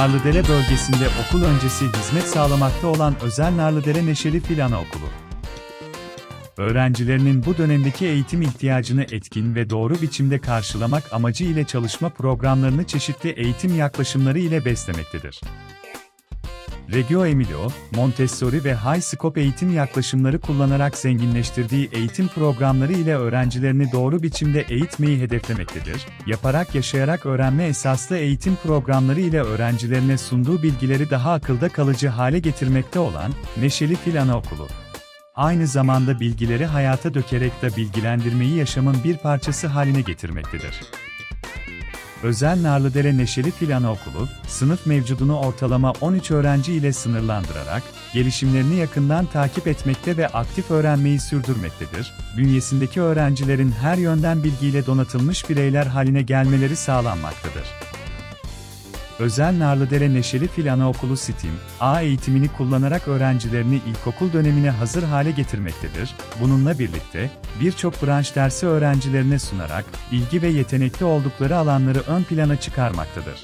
Narlıdere bölgesinde okul öncesi hizmet sağlamakta olan Özel Narlıdere Neşeli Fil Anaokulu. Öğrencilerinin bu dönemdeki eğitim ihtiyacını etkin ve doğru biçimde karşılamak amacı ile çalışma programlarını çeşitli eğitim yaklaşımları ile beslemektedir. Reggio Emilia, Montessori ve High Scope eğitim yaklaşımları kullanarak zenginleştirdiği eğitim programları ile öğrencilerini doğru biçimde eğitmeyi hedeflemektedir. Yaparak yaşayarak öğrenme esaslı eğitim programları ile öğrencilerine sunduğu bilgileri daha akılda kalıcı hale getirmekte olan Neşeli Fil Anaokulu. Aynı zamanda bilgileri hayata dökerek de bilgilendirmeyi yaşamın bir parçası haline getirmektedir. Özel Narlıdere Neşeli Fil Anaokulu, sınıf mevcudunu ortalama 13 öğrenci ile sınırlandırarak, gelişimlerini yakından takip etmekte ve aktif öğrenmeyi sürdürmektedir. Bünyesindeki öğrencilerin her yönden bilgiyle donatılmış bireyler haline gelmeleri sağlanmaktadır. Özel Narlıdere Neşeli Fil Anaokulu STEAM, A eğitimini kullanarak öğrencilerini ilkokul dönemine hazır hale getirmektedir. Bununla birlikte, birçok branş dersi öğrencilerine sunarak, ilgi ve yetenekli oldukları alanları ön plana çıkarmaktadır.